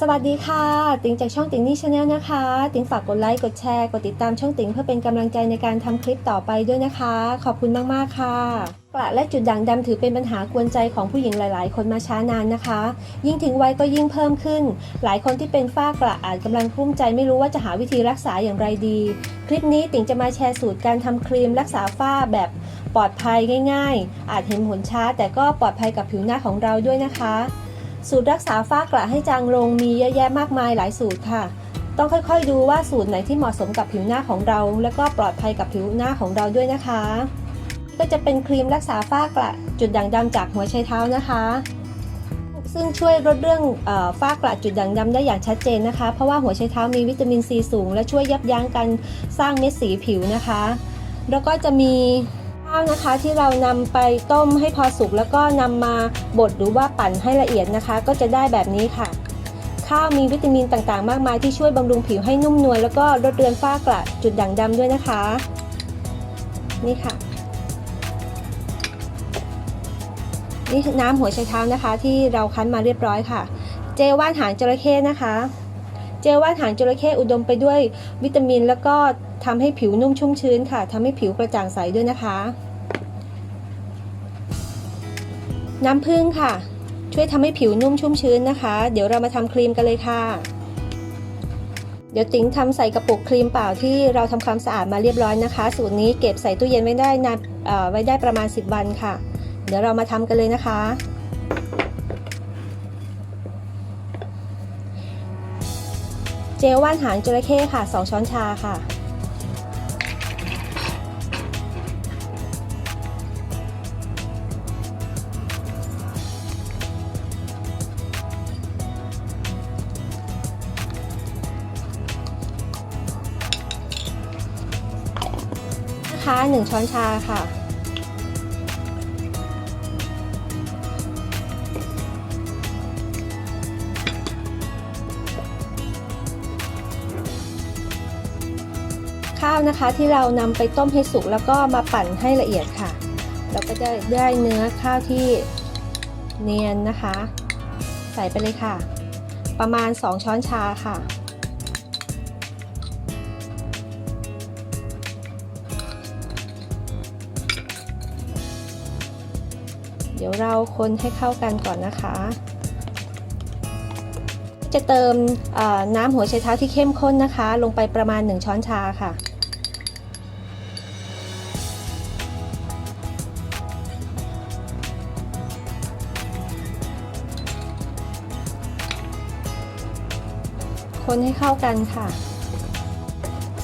สวัสดีค่ะ ติ๋งจากช่องติ๋งนี่ชาแนลนะคะ ติ๋งฝากกดไลค์ กดแชร์ กดติดตามช่องติ๋งเพื่อเป็นกำลังใจในการทำคลิปต่อไปด้วยนะคะ ขอบคุณมากๆค่ะ กระและจุดด่างดำถือเป็นปัญหากวนใจของผู้หญิงหลาย ๆ คนมาช้านานนะคะ ยิ่งทิ้งไว้ก็ยิ่งเพิ่มขึ้น หลายคนที่เป็นฝ้ากระอาจกำลังกลุ้มใจไม่รู้ว่าจะหาวิธีรักษาอย่างไรดี คลิปนี้ติ๋งจะมาแชร์สูตรการทำครีมรักษาฝ้าแบบปลอดภัยง่าย ๆ อาจเห็นผลช้าแต่ก็ปลอดภัยกับผิวหน้าของเราด้วยนะคะ สูตรรักษาฝ้ากระให้จางลงมีเยอะแยะมากมายหลายสูตรค่ะ ต้องค่อยๆดูว่าสูตรไหนที่เหมาะสมกับผิวหน้าของเรา และก็ปลอดภัยกับผิวหน้าของเราด้วยนะคะ ก็จะเป็นครีมรักษาฝ้ากระจุดด่างดำจากหัวไชเท้านะคะ ซึ่งช่วยลดเรื่องฝ้ากระจุดด่างดำได้อย่างชัดเจนนะคะ เพราะว่าหัวไชเท้ามีวิตามินซีสูง และช่วยยับยั้งการสร้างเม็ดสีผิวนะคะ แล้วก็จะมี ข้าวนะคะที่เรานำไปต้มให้พอสุกแล้วก็นำมาบดหรือว่าปั่นให้ละเอียดนะคะ ก็จะได้แบบนี้ค่ะ ข้าวมีวิตามินต่างๆ มากมายที่ช่วยบำรุงผิวให้นุ่มนวลแล้วก็ลดเลือนฝ้ากระจุดด่างดำด้วยนะคะ นี่ค่ะนี่น้ำหัวไชเท้านะคะ ที่เราคั้นมาเรียบร้อยค่ะ เจว่านหางจระเข้นะคะ เจลว่านหางจระเข้อุดมไปด้วยวิตามิน แล้วก็ทำให้ผิวนุ่มชุ่มชื้นค่ะทำให้ผิวกระจ่างใสด้วยนะคะ น้ำผึ้งค่ะ ช่วยทำให้ผิวนุ่มชุ่มชื้นนะคะ เดี๋ยวเรามาทำครีมกันเลยค่ะ เดี๋ยวติ๋งทำใส่กระปุกครีมเปล่าที่เราทำความสะอาดมาเรียบร้อยนะคะ สูตรนี้เก็บใส่ตู้เย็นไว้ได้นานไว้ได้ประมาณ 10 วันค่ะ เดี๋ยวเรามาทำกันเลยนะคะ เจลว่านหางจระเข้ค่ะ 2 ช้อนชาค่ะ นะคะ 1 ช้อนชาค่ะ ข้าวนะคะ ที่เรานำไปต้มให้สุกแล้วก็มาปั่นให้ละเอียดค่ะ เราก็จะได้เนื้อข้าวที่เนียนนะคะ ใส่ไปเลยค่ะ ประมาณ 2 ช้อนชาค่ะ เดี๋ยวเราคนให้เข้ากันก่อนนะคะจะเติมน้ำหัวไชเท้าที่เข้มข้นนะคะ ลงไปประมาณ 1 ช้อนชาค่ะ คนให้เข้ากันค่ะ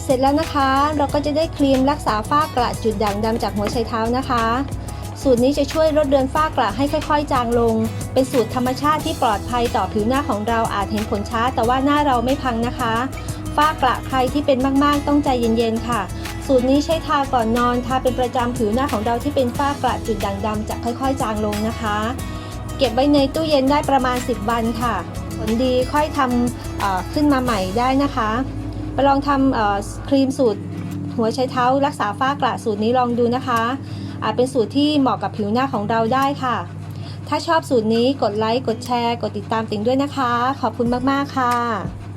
เสร็จแล้วนะคะ เราก็จะได้ครีมรักษาฝ้ากระจุดด่างดำจากหัวไชเท้านะคะ สูตรนี้จะช่วยลดเลือนฝ้ากระให้ค่อยๆ จางลง เป็นสูตรธรรมชาติที่ปลอดภัยต่อผิวหน้าของเราอาจเห็นผลช้า แต่ว่าหน้าเราไม่พังนะคะฝ้ากระใครที่เป็นมากๆ ต้องใจเย็นๆค่ะสูตรนี้ใช้ทาก่อนนอนทาเป็นประจำผิวหน้าของเราที่เป็นฝ้ากระจุดด่างดำจะค่อยๆ จางลงนะคะ เก็บไว้ในตู้เย็นได้ประมาณ 10 วันค่ะ ผลดีค่อยทำขึ้นมาใหม่ได้นะคะไปลองทำครีมสูตรหัวใช้เท้ารักษาฝ้ากระสูตรนี้ลองดูนะคะ อาจเป็นสูตรที่เหมาะกับผิวหน้าของเราได้ค่ะ ถ้าชอบสูตรนี้กดไลค์ กดแชร์ กดติดตามติ่งด้วยนะคะ ขอบคุณมาก ๆ ค่ะ